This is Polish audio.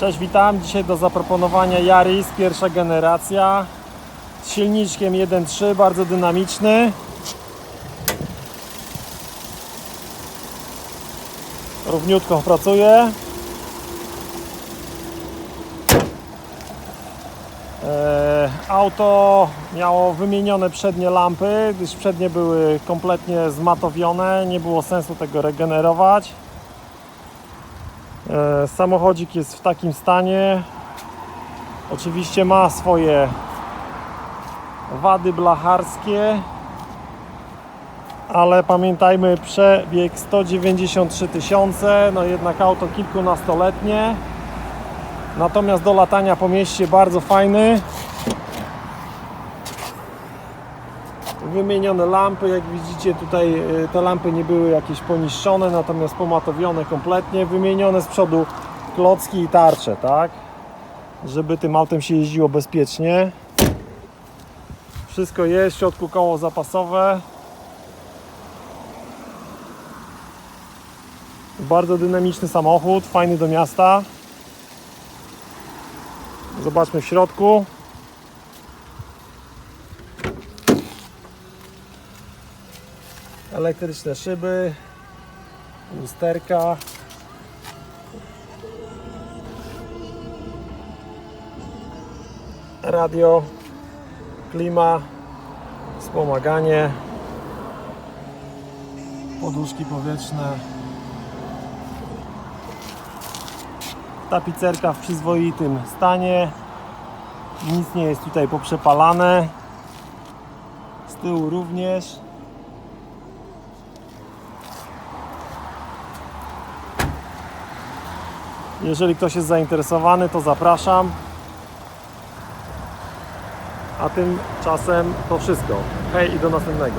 Cześć, witam. Dzisiaj do zaproponowania Yaris, pierwsza generacja z silniczkiem 1.3, bardzo dynamiczny. Równiutko pracuje. E, Auto miało wymienione przednie lampy, gdyż przednie były kompletnie zmatowione, nie było sensu tego regenerować. E, Samochodzik jest w takim stanie. Oczywiście ma swoje wady blacharskie, ale pamiętajmy, przebieg 193 tysiące, no jednak auto kilkunastoletnie. Natomiast do latania po mieście bardzo fajny. Wymienione lampy, jak widzicie tutaj y, te lampy nie były jakieś poniszczone, natomiast pomatowione kompletnie. Wymienione z przodu klocki i tarcze, tak? Żeby tym autem się jeździło bezpiecznie. Wszystko jest, w środku koło zapasowe. Bardzo dynamiczny samochód, fajny do miasta. Zobaczmy w środku. Elektryczne szyby, lusterka. Radio, klima, wspomaganie, poduszki powietrzne. Tapicerka w przyzwoitym stanie. Nic nie jest tutaj poprzepalane. Z tyłu również. Jeżeli ktoś jest zainteresowany, to zapraszam. A tymczasem to wszystko. Hej i do następnego.